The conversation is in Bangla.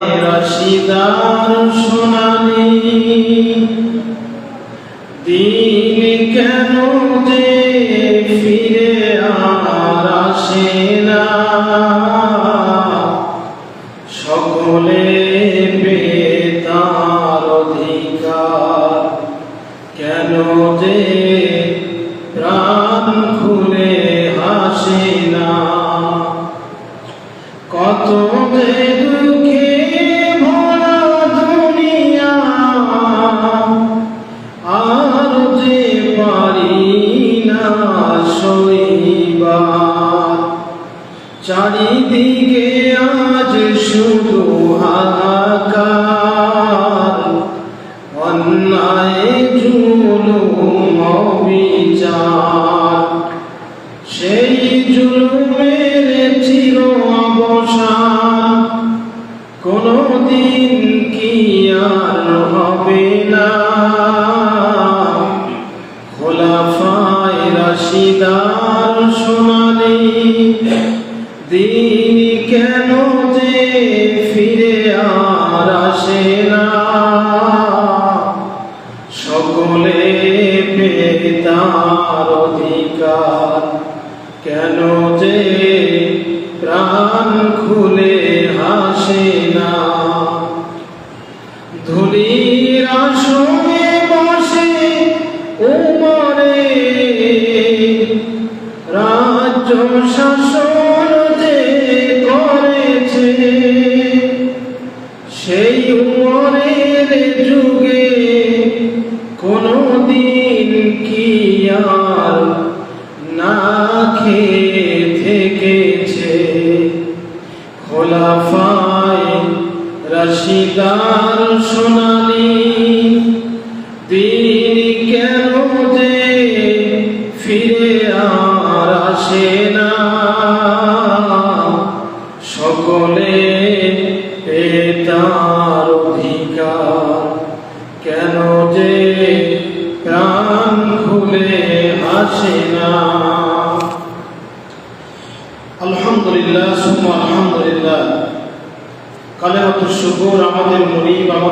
রশিদার সোনালি দিন কেন যে ফিরে আর আসে না? সকলে পেয়ে তার অধিকার, কেন যে সইবার। চারিদিকে আজ শুধু হাহাকার। অন্যায় জুলুম অবিচার। সেই জুলুমের চির অবসান। কোনদিন কি আর হবে না। খোলাফায় রাশিদার সোনালি দিন কেন যে ফিরে আর আসে না। সকলে পেতার অধিকার। কেন যে শাসন যে করেছে। সেই যুগে কোনদিন কি আর না থেকেছে। খোলাফায় রশিদার সোনালি, দিন কেন যে ফিরে আর আসে সকলে তার অধিকার। কেন যে প্রাণ খুলে আসে না। আলহামদুলিল্লাহ, সুম্মা আলহামদুলিল্লাহ। কালেমাতুর শুকুর আমাদের মরিব, আমাদের